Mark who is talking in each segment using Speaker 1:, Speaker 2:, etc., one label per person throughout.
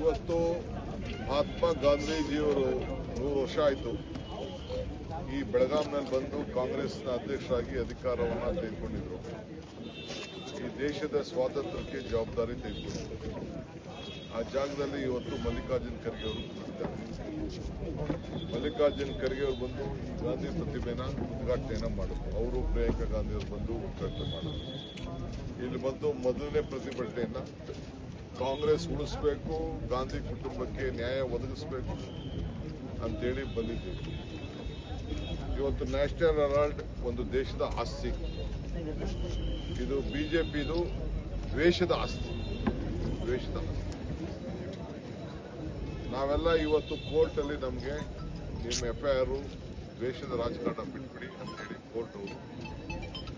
Speaker 1: ಇವತ್ತು ಮಹಾತ್ಮ ಗಾಂಧೀಜಿಯವರು ನೂರು ವರ್ಷ ಆಯಿತು. ಈ ಬೆಳಗಾಂನಲ್ಲಿ ಬಂದು ಕಾಂಗ್ರೆಸ್ನ ಅಧ್ಯಕ್ಷರಾಗಿ ಅಧಿಕಾರವನ್ನು ತೆಗೆದುಕೊಂಡಿದ್ರು. ಈ ದೇಶದ ಸ್ವಾತಂತ್ರ್ಯಕ್ಕೆ ಜವಾಬ್ದಾರಿ ತೆಗೆದುಕೊಂಡಿದ್ರು. ಆ ಜಾಗದಲ್ಲಿ ಇವತ್ತು ಮಲ್ಲಿಕಾರ್ಜುನ್ ಖರ್ಗೆ ಅವರು ಮಲ್ಲಿಕಾರ್ಜುನ್ ಖರ್ಗೆ ಅವರು ಬಂದು ಗಾಂಧಿ ಪ್ರತಿಮೆನ ಉದ್ಘಾಟನೆಯನ್ನು ಮಾಡಿದ್ರು ಅವರು ಪ್ರಿಯಾಂಕಾ ಗಾಂಧಿ ಅವರು ಬಂದು ಉದ್ಘಾಟನೆ ಮಾಡಿದ್ರು ಇಲ್ಲಿ ಬಂದು ಮೊದಲನೇ ಪ್ರತಿಭಟನೆಯನ್ನ ಕಾಂಗ್ರೆಸ್ ಉಳಿಸ್ಬೇಕು, ಗಾಂಧಿ ಕುಟುಂಬಕ್ಕೆ ನ್ಯಾಯ ಒದಗಿಸ್ಬೇಕು ಅಂತೇಳಿ ಬಂದಿದ್ದೀವಿ. ಇವತ್ತು ನ್ಯಾಷನಲ್ ಹೆರಾಲ್ಡ್ ಒಂದು ದೇಶದ ಆಸ್ತಿ. ಇದು ಬಿಜೆಪಿದು ದ್ವೇಷದ ಆಸ್ತಿ. ದ್ವೇಷದ ಆಸ್ತಿ. ನಾವೆಲ್ಲ ಇವತ್ತು ಕೋರ್ಟಲ್ಲಿ ನಮಗೆ ನಿಮ್ಮ ಎಫ್ ಐ ಆರ್ ದ್ವೇಷದ ರಾಜಕಾರಣ ಬಿಟ್ಬಿಡಿ ಅಂತೇಳಿ ಕೋರ್ಟ್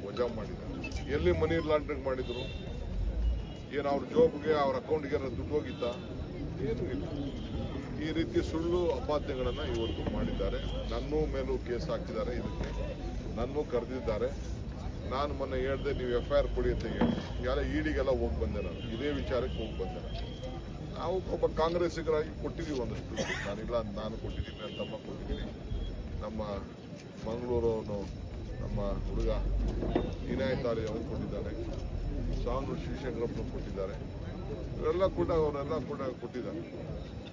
Speaker 1: ವಜಾ ಮಾಡಿದ್ದಾರೆ. ಎಲ್ಲಿ ಮನಿ ಲಾಂಡ್ರಿಂಗ್ ಮಾಡಿದ್ರು? ಏನು ಅವ್ರ ಜಾಬ್ಗೆ ಅವ್ರ ಅಕೌಂಟ್ಗೆ ದುಡ್ಡು ಹೋಗಿತ್ತಾ? ಏನು ಇಲ್ಲ. ಈ ರೀತಿ ಸುಳ್ಳು ಅಪಾದನೆಗಳನ್ನು ಇವತ್ತು ಮಾಡಿದ್ದಾರೆ. ನನ್ನ ಮೇಲೂ ಕೇಸ್ ಹಾಕಿದ್ದಾರೆ. ಇದಕ್ಕೆ ನನ್ನೂ ಕರೆದಿದ್ದಾರೆ. ನಾನು ಮೊನ್ನೆ ಹೇಳ್ದೆ, ನೀವು ಎಫ್ ಐ ಆರ್ ಕೊಡಿ ಅಂತ ಹೇಳಿ. ಯಾರ ಈಡಿಗೆಲ್ಲ ಹೋಗಿ ಬಂದೆ ನಾನು. ಇದೇ ವಿಚಾರಕ್ಕೆ ಹೋಗಿ ಬಂದೆ ನಾನು. ನಾವು ಒಬ್ಬ ಕಾಂಗ್ರೆಸ್ಸಿಗರಾಗಿ ಕೊಟ್ಟಿದ್ದೀವಿ ಒಂದಷ್ಟು. ನಾನಿಲ್ಲ, ನಾನು ಕೊಟ್ಟಿದ್ದೀನಿ ಅಂತ ತಮ್ಮ ಕೊಟ್ಟಿದ್ದೀನಿ. ನಮ್ಮ ಮಂಗಳೂರವನು ನಮ್ಮ ಹುಡುಗ ವಿನಾಯತಾರಿ ಅವನು ಕೊಟ್ಟಿದ್ದಾರೆ. ಸಾನು ಶಿವಶಂಕರಪ್ಪನ ಕೊಟ್ಟಿದ್ದಾರೆ. ಇವರೆಲ್ಲ ಕೂಡ ಅವರೆಲ್ಲ ಕೂಡ ಕೊಟ್ಟಿದ್ದಾರೆ.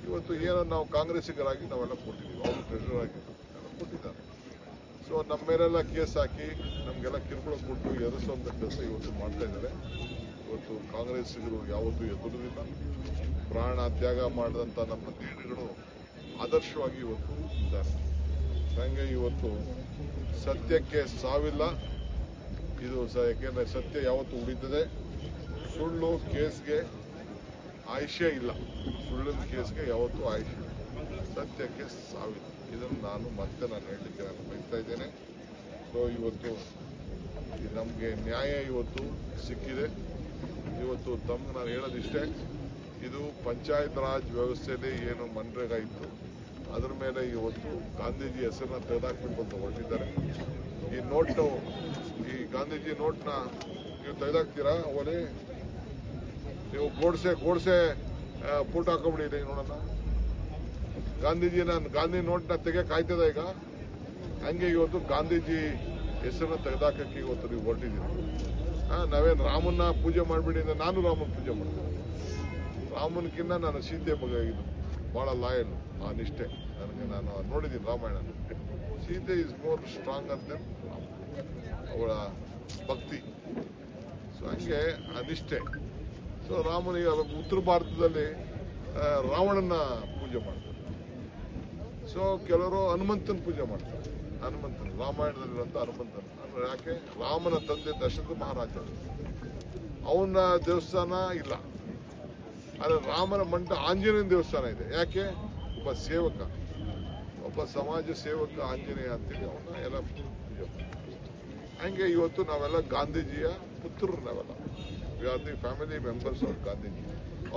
Speaker 1: ಇವತ್ತು ಏನೋ ನಾವು ಕಾಂಗ್ರೆಸ್ಸಿಗರಾಗಿ ನಾವೆಲ್ಲ ಕೊಟ್ಟಿದ್ದೀವಿ. ಅವರು ಟ್ರೆಷರ್ ಆಗಿ ಕೊಟ್ಟಿದ್ದಾರೆ. ಸೊ ನಮ್ಮ ಮೇಲೆಲ್ಲ ಕೇಸ್ ಹಾಕಿ ನಮಗೆಲ್ಲ ಕಿರುಕುಳ ಕೊಟ್ಟು ಎದುರಿಸುವಂಥ ಕೆಲಸ ಇವತ್ತು ಮಾಡ್ತಾ ಇದ್ದಾರೆ. ಇವತ್ತು ಕಾಂಗ್ರೆಸ್ಸಿಗರು ಯಾವತ್ತೂ ಎದುರುದಿಲ್ಲ. ಪ್ರಾಣ ತ್ಯಾಗ ಮಾಡಿದಂಥ ನಮ್ಮ ನೇಣಿಗಳು ಆದರ್ಶವಾಗಿ ಇವತ್ತು ಇದ್ದಾರೆ. ಹಂಗೆ ಇವತ್ತು ಸತ್ಯಕ್ಕೆ ಸಾವಿಲ್ಲ. ಇದು ಸ, ಯಾಕೆಂದ್ರೆ ಸತ್ಯ ಯಾವತ್ತು ಉಳಿತದೆ. ಸುಳ್ಳು ಕೇಸ್ಗೆ ಆಯುಷ್ಯ ಇಲ್ಲ. ಸುಳ್ಳಿನ ಕೇಸ್ಗೆ ಯಾವತ್ತೂ ಆಯುಷ್ಯ ಸತ್ಯಕ್ಕೆ ಸಾವಿಲ್ಲ. ಇದನ್ನು ನಾನು ಮತ್ತೆ ನಾನು ಹೇಳಲಿಕ್ಕೆ ನಾನು ಬಯಸ್ತಾ ಇದ್ದೇನೆ. ಸೊ ಇವತ್ತು ನಮಗೆ ನ್ಯಾಯ ಇವತ್ತು ಸಿಕ್ಕಿದೆ. ಇವತ್ತು ತಮ್ಗೆ ನಾನು ಹೇಳೋದಿಷ್ಟೇ. ಇದು ಪಂಚಾಯತ್ ರಾಜ್ ವ್ಯವಸ್ಥೆಯಲ್ಲಿ ಏನು ಮನ್ರೇಗಾ ಇತ್ತು, ಅದರ ಮೇಲೆ ಇವತ್ತು ಗಾಂಧೀಜಿ ಹೆಸರನ್ನ ತೆಗೆದಾಕ್ಬೇಕು ಅಂತ ಹೊರಟಿದ್ದಾರೆ. ಈ ನೋಟು, ಈ ಗಾಂಧೀಜಿ ನೋಟ್ನ ನೀವು ತೆಗೆದಾಕ್ತೀರಾ? ಒಲೆ ನೀವು ಗೋಡ್ಸೆ ಗೋಡ್ಸೆ ಫೋಟೋ ಹಾಕೊಂಬಿಡಿ ನೋಡೋಣ. ಗಾಂಧೀಜಿನ ಗಾಂಧಿ ನೋಟ್ನ ತೆಗೆ ಕಾಯ್ತದ ಈಗ? ಹಂಗೆ ಇವತ್ತು ಗಾಂಧೀಜಿ ಹೆಸರನ್ನ ತೆಗೆದಾಕಕ್ಕೆ ಇವತ್ತು ನೀವು ಹೊರಟಿದ್ದೀರಿ? ಹಾಂ ನಾವೇನು ರಾಮನ್ನ ಪೂಜೆ ಮಾಡಿಬಿಡಿ ನಾನು ರಾಮನ ಪೂಜೆ ಮಾಡ್ತೀನಿ. ರಾಮನ್ಕಿನ್ನ ನಾನು ಸೀತೆ ಮಗ ಇದು ಭಾಳ ಲಾಯಲ್ ಆ ನಿಷ್ಠೆ. ನನಗೆ ನಾನು ನೋಡಿದ್ದೀನಿ Ramayana. Sita is more strong ಅಂತ ಅವಳ ಭಕ್ತಿ. ಸೊ ಹಂಗೆ ಆ ನಿಷ್ಠೆ ಸೊ ರಾಮನಿಗೆ ಉತ್ತರ ಭಾರತದಲ್ಲಿ ರಾವಣನ ಪೂಜೆ ಮಾಡ್ತಾರೆ. ಸೊ ಕೆಲವರು ಹನುಮಂತನ ಪೂಜೆ ಮಾಡ್ತಾರೆ. ಹನುಮಂತನ, ರಾಮಾಯಣದಲ್ಲಿರುವಂಥ ಹನುಮಂತನ. ಅಂದ್ರೆ ಯಾಕೆ? ರಾಮನ ತಂದೆ ದಶರಥ ಮಹಾರಾಜ ಅವನ ದೇವಸ್ಥಾನ ಇಲ್ಲ. ಆದ್ರೆ ರಾಮನ ಮಂಟ ಆಂಜನೇಯನ ದೇವಸ್ಥಾನ ಇದೆ. ಯಾಕೆ? ಒಬ್ಬ ಸೇವಕ. ಒಬ್ಬ ಸಮಾಜ ಸೇವಕ, ಆಂಜನೇಯ ಅಂತೇಳಿ ಅವನ್ನ ಎಲ್ಲ. ಹಂಗೆ ಇವತ್ತು ನಾವೆಲ್ಲ ಗಾಂಧೀಜಿಯ ಪುತ್ರರು ನಾವೆಲ್ಲ we are the family members of Gandhiji.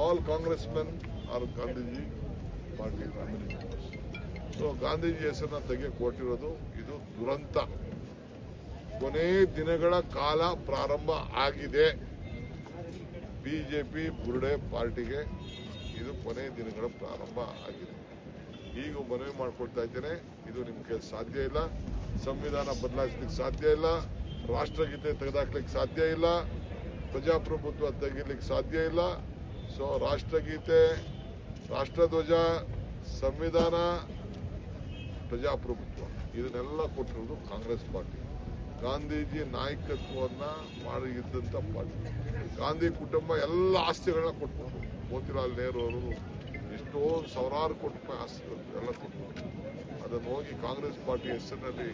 Speaker 1: All Congress men are Gandhiji party family members so Gandhiji ಹೆಸರನ್ನ ತೆಗೆ ಕೊಟ್ಟಿರೋದು ಇದು ದುರಂತ. ಕೊನೆ ದಿನಗಳ ಕಾಲ ಪ್ರಾರಂಭ ಆಗಿದೆ. ಬಿಜೆಪಿ ಬುರುಡೆ ಪಾರ್ಟಿಗೆ ಇದು ಕೊನೆ ದಿನಗಳ ಪ್ರಾರಂಭ ಆಗಿದೆ. ಈಗ ಮನವಿ ಮಾಡ್ಕೊಳ್ತಾ ಇದ್ದೇನೆ, ಇದು ನಿಮಗೆ ಸಾಧ್ಯ ಇಲ್ಲ. ಸಂವಿಧಾನ ಬದಲಾಯಿಸ್ಲಿಕ್ಕೆ ಸಾಧ್ಯ ಇಲ್ಲ. ರಾಷ್ಟ್ರಗೀತೆ ತೆಗೆದಾಕ್ಲಿಕ್ಕೆ ಸಾಧ್ಯ ಇಲ್ಲ. ಪ್ರಜಾಪ್ರಭುತ್ವ ತೆಗಿಲಿಕ್ಕೆ ಸಾಧ್ಯ ಇಲ್ಲ. ಸೊ ರಾಷ್ಟ್ರಗೀತೆ, ರಾಷ್ಟ್ರಧ್ವಜ, ಸಂವಿಧಾನ, ಪ್ರಜಾಪ್ರಭುತ್ವ, ಇದನ್ನೆಲ್ಲ ಕೊಟ್ಟಿರೋದು ಕಾಂಗ್ರೆಸ್ ಪಾರ್ಟಿ. ಗಾಂಧೀಜಿ ನಾಯಕತ್ವವನ್ನ ಮಾಡಿದ್ದಂಥ ಪಾರ್ಟಿ ಗಾಂಧಿ ಕುಟುಂಬ ಎಲ್ಲ ಆಸ್ತಿಗಳನ್ನ ಕೊಟ್ಟು ಮೋತಿಲಾಲ್ ನೆಹರು ಅವರು ಎಷ್ಟೋ ಸಾವಿರಾರು ಕೋಟಿ ರೂಪಾಯಿ ಆಸ್ತಿಗಳು ಎಲ್ಲ ಕೊಟ್ಬಿಟ್ಟು ಅದನ್ನು ಹೋಗಿ ಕಾಂಗ್ರೆಸ್ ಪಾರ್ಟಿ ಹೆಸರಿನಲ್ಲಿ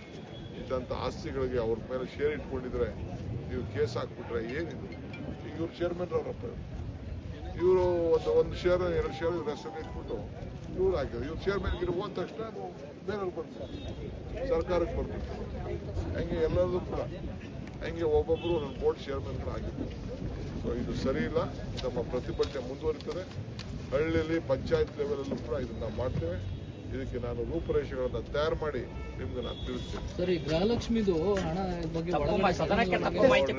Speaker 1: ಇದ್ದಂಥ ಆಸ್ತಿಗಳಿಗೆ ಅವ್ರ ಮೇಲೆ ಶೇರ್ ಇಟ್ಕೊಂಡಿದ್ರೆ ನೀವು ಕೇಸ್ ಹಾಕ್ಬಿಟ್ರೆ ಏನಿದು? ಈಗ ಇವ್ರು ಚೇರ್ಮನ್ ಅವರಪ್ಪ ಇವರು. ಒಂದು ಒಂದು ಶೇರ್ ಎರಡು ಶೇರ್ ಇವ್ರ ಹೆಸರು ಇಟ್ಬಿಟ್ಟು ಇವ್ರು ಹಾಕಿದ್ರು ಇವ್ರು ಚೇರ್ಮನ್ ಗಿರ್ ಹೋದ ತಕ್ಷಣ ಅದು ಬೇರೆಯವ್ರು ಬರ್ತಾರೆ ಸರ್ಕಾರಕ್ಕೆ ಬರ್ತಾರೆ ಹಂಗೆ ಎಲ್ಲರದು ಕೂಡ ಹಂಗೆ ಒಬ್ಬೊಬ್ಬರು ನನ್ನ ಬೋರ್ಡ್ ಕೂಡ ಆಗಿರ್ತಾರೆ ಸೊ ಇದು ಸರಿ ಇಲ್ಲ ನಮ್ಮ ಪ್ರತಿಭಟನೆ ಮುಂದುವರಿತದೆ ಹಳ್ಳಿಯಲ್ಲಿ ಪಂಚಾಯತ್ ಲೆವೆಲಲ್ಲೂ ಕೂಡ ಇದನ್ನು ನಾವು ಮಾಡ್ತೇವೆ ಇದಕ್ಕೆ ನಾನು ರೂಪುರೇಷೆಗಳನ್ನ ತಯಾರು ಮಾಡಿ ನಿಮ್ಗೆ ನಾನು ತಿಳಿಸ್ತೇನೆ
Speaker 2: ಸರಿ ಗೃಹಲಕ್ಷ್ಮಿದು ಹಣ ಬಗ್ಗೆ
Speaker 3: ಮಾಹಿತಿ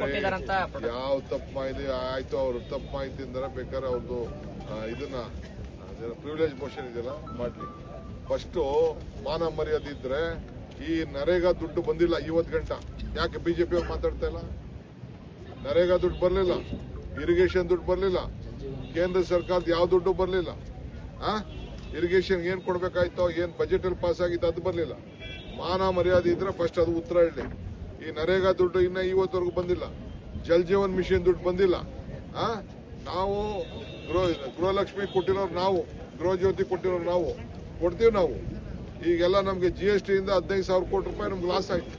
Speaker 1: ಯಾವ ತಪ್ಪು ಮಾಹಿತಿ ಆಯ್ತು ಅವ್ರು ತಪ್ಪು ಮಾಹಿತಿಯಿಂದ ಬೇಕಾದ್ರೆ ಅವ್ರದ್ದು ಇದನ್ನ ಪ್ರಿವಿಲೇಜ್ ಮೋಷನ್ ಇದೆಯಲ್ಲ? ಮಾಡಲಿ. ಫಸ್ಟ್ ಮಾನ ಮರ್ಯಾದೆ ಇದ್ರೆ ಈ ನರೇಗಾ ದುಡ್ಡು ಬಂದಿಲ್ಲ ಇವತ್ತು ಗಂಟ. ಯಾಕೆ ಬಿಜೆಪಿ ಅವ್ರು ಮಾತಾಡ್ತಾ ಇಲ್ಲ? ನರೇಗಾ ದುಡ್ಡು ಬರಲಿಲ್ಲ. ಇರಿಗೇಷನ್ ದುಡ್ಡು ಬರಲಿಲ್ಲ. ಕೇಂದ್ರ ಸರ್ಕಾರದ ಯಾವ ದುಡ್ಡು ಬರಲಿಲ್ಲ? ಆ? ಇರಿಗೇಷನ್ ಏನ್ ಕೊಡ್ಬೇಕಾಯ್ತೋ, ಏನ್ ಬಜೆಟ್ ಅಲ್ಲಿ ಪಾಸ್ ಆಗಿತ್ತು ಅದು ಬರಲಿಲ್ಲ. ಮಾನ ಮರ್ಯಾದೆ ಇದ್ರೆ ಫಸ್ಟ್ ಅದು ಉತ್ತರ ಹೇಳಿ. ಈ ನರೇಗಾ ದುಡ್ಡು ಇನ್ನ ಇವತ್ತವರೆಗೂ ಬಂದಿಲ್ಲ. ಜಲ್ ಜೀವನ್ ಮಿಷನ್ ದುಡ್ಡು ಬಂದಿಲ್ಲ. ಆ? ನಾವು ಗೃಹ ಗೃಹಲಕ್ಷ್ಮಿ ಕೊಟ್ಟಿರೋರು ನಾವು ಗೃಹಜ್ಯೋತಿ ಕೊಟ್ಟಿರೋರು ನಾವು, ಕೊಡ್ತೀವಿ ನಾವು. ಈಗೆಲ್ಲ ನಮಗೆ ಜಿ ಎಸ್ ಟಿಯಿಂದ ಹದಿನೈದು ಸಾವಿರ ಕೋಟಿ ರೂಪಾಯಿ ನಮ್ಗೆ ಲಾಸ್ ಆಯ್ತು.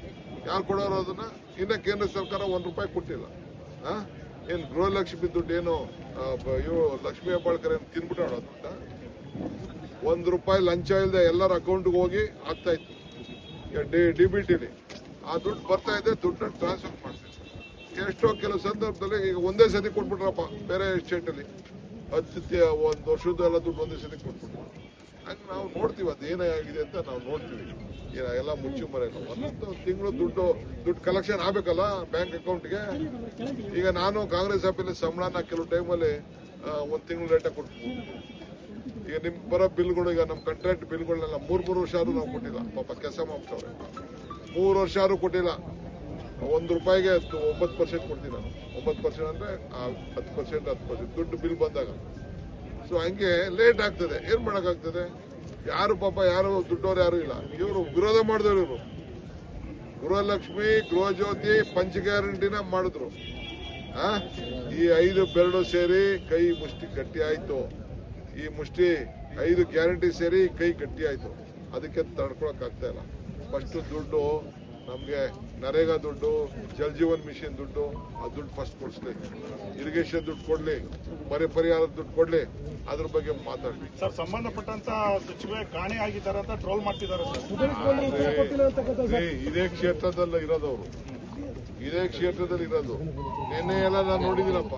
Speaker 1: ಯಾರು ಕೊಡೋರು ಅದನ್ನ? ಇನ್ನ ಕೇಂದ್ರ ಸರ್ಕಾರ ಒಂದು ರೂಪಾಯಿ ಕೊಟ್ಟಿಲ್ಲ. ಏನು ಗೃಹಲಕ್ಷ್ಮಿ ದುಡ್ಡು ಏನು ಇವ್ರು ಲಕ್ಷ್ಮೀ ಹೆಬ್ಬಾಳ್ಕರ್ ಏನು ತಿನ್ಬಿಟ್ಟಾಳ ದುಡ್ಡ? ಒಂದು ರೂಪಾಯಿ ಲಂಚ ಇಲ್ಲದೆ ಎಲ್ಲರ ಅಕೌಂಟ್ಗೆ ಹೋಗಿ ಆಗ್ತಾ ಇತ್ತು. ಡಿ ಬಿ ಟಿಲಿ ಆ ದುಡ್ಡು ಬರ್ತಾ ಇದೆ, ದುಡ್ಡನ್ನ ಟ್ರಾನ್ಸ್ಫರ್ ಮಾಡ್ತೀವಿ. ಎಷ್ಟೋ ಕೆಲವು ಸಂದರ್ಭದಲ್ಲಿ ಈಗ ಒಂದೇ ಸತಿ ಕೊಟ್ಬಿಟ್ರಪ್ಪ ಬೇರೆ ಸ್ಟೇಟಲ್ಲಿ ಹತ್ತು ಒಂದು ವರ್ಷದ್ದೆಲ್ಲ ದುಡ್ಡು ಒಂದೇ ಸತಿ ಕೊಟ್ಬಿಟ್ಟು ಹಂಗೆ ನಾವು ನೋಡ್ತೀವಿ, ಅದು ಆಗಿದೆ ಅಂತ ನಾವು ನೋಡ್ತೀವಿ. ಏನಾಗೆಲ್ಲ ಎಲ್ಲ ಮುಚ್ಚು ಮರೆಯಲ್ಲ ಒಂದೊಂದು ತಿಂಗಳು ದುಡ್ಡು ದುಡ್ಡು ಕಲೆಕ್ಷನ್ ಆಗ್ಬೇಕಲ್ಲ ಬ್ಯಾಂಕ್ ಅಕೌಂಟ್ಗೆ ಈಗ ನಾನು ಕಾಂಗ್ರೆಸ್ ಆಫೀಸಲ್ಲಿ ಸಂಬಳನ ಕೆಲವು ಟೈಮಲ್ಲಿ ಒಂದು ತಿಂಗಳು ಲೇಟಾಗಿ ಕೊಟ್ಟು ಈಗ ನಿಮ್ ಬರೋ ಬಿಲ್ಗಳು, ಈಗ ನಮ್ಮ ಕಾಂಟ್ರಾಕ್ಟ್ ಬಿಲ್ಗಳನ್ನೆಲ್ಲ ಮೂರು ಮೂರು ವರ್ಷ ಆದ್ರೂ ನಾವು ಕೊಟ್ಟಿಲ್ಲ. ಪಾಪ ಕೆಲಸ ಮಾಡ್ತವ್ರೆ. ಮೂರು ವರ್ಷ ಆದ್ರೂ ಕೊಟ್ಟಿಲ್ಲ. ಒಂದು ರೂಪಾಯಿಗೆ ಹತ್ತು- ಒಂಬತ್ತು ಪರ್ಸೆಂಟ್ ಕೊಡ್ತೀನಿ ನಾನು. ಒಂಬತ್ತು ಪರ್ಸೆಂಟ್ ಅಂದರೆ ಹತ್ತು ಪರ್ಸೆಂಟ್ ಹತ್ತು ಪರ್ಸೆಂಟ್ ದುಡ್ಡು ಬಿಲ್ ಬಂದಾಗ. ಸೊ ಹಂಗೆ ಲೇಟ್ ಆಗ್ತದೆ. ಏನು ಮಾಡೋಕ್ಕಾಗ್ತದೆ? ಯಾರು ಪಾಪ ಯಾರು ದುಡ್ಡೋರು ಯಾರು ಇಲ್ಲ. ಇವರು ವಿರೋಧ ಮಾಡಿದವರು ಇವರು. ಗೃಹಲಕ್ಷ್ಮಿ, ಗೃಹಜ್ಯೋತಿ, ಪಂಚ ಗ್ಯಾರಂಟಿನ ಮಾಡಿದ್ರು. ಆ? ಈ ಐದು ಬೆರಡು ಸೇರಿ ಕೈ ಮುಷ್ಟಿ ಗಟ್ಟಿ ಆಯಿತು. ಈ ಮುಷ್ಟಿ ಐದು ಗ್ಯಾರಂಟಿ ಸೇರಿ ಕೈ ಗಟ್ಟಿ ಆಯಿತು. ಅದಕ್ಕೆ ತಡ್ಕೊಳಕ್ಕಾಗ್ತಾ ಇಲ್ಲ. ಫಸ್ಟ್ ದುಡ್ಡು ನಮ್ಗೆ ನರೇಗಾ ದುಡ್ಡು ಜಲ್ ಜೀವನ್ ಮಿಷನ್ ದುಡ್ಡು ಆ ದುಡ್ಡು ಫಸ್ಟ್ ಕೊಡಿಸ್ಲಿ. ಇರಿಗೇಷನ್ ದುಡ್ಡು ಕೊಡ್ಲಿ ಬರೆ ಪರಿಹಾರದ ದುಡ್ಡು ಕೊಡ್ಲಿ ಅದ್ರ ಬಗ್ಗೆ ಮಾತಾಡಲಿ.
Speaker 4: ಸರ್ ಸಂಬಂಧಪಟ್ಟಂತ ಸಚಿವೆ ಕಾಣೆ ಆಗಿದ್ದಾರೆ ಅಂತ ಟ್ರೋಲ್ ಮಾಡ್ತಿದ್ದಾರೆ
Speaker 1: ಇದೇ ಕ್ಷೇತ್ರದಲ್ಲ ಇರೋದವರು. ಇದೇ ಕ್ಷೇತ್ರದಲ್ಲಿ ಇರೋದು. ನಿನ್ನೆ ಎಲ್ಲ ನಾನು ನೋಡಿದ್ದೀನಪ್ಪ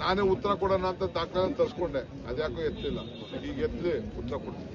Speaker 1: ನಾನೇ ಉತ್ತರ ಕೊಡೋಣ ಅಂತ ದಾಖಲೆ ತರಿಸ್ಕೊಂಡೆ. ಅದ್ಯಾಕೋ ಎತ್ತಲಿಲ್ಲ ಈಗ ಎತ್ತಲಿ ಉತ್ತರ ಕೊಡ್ತೀನಿ.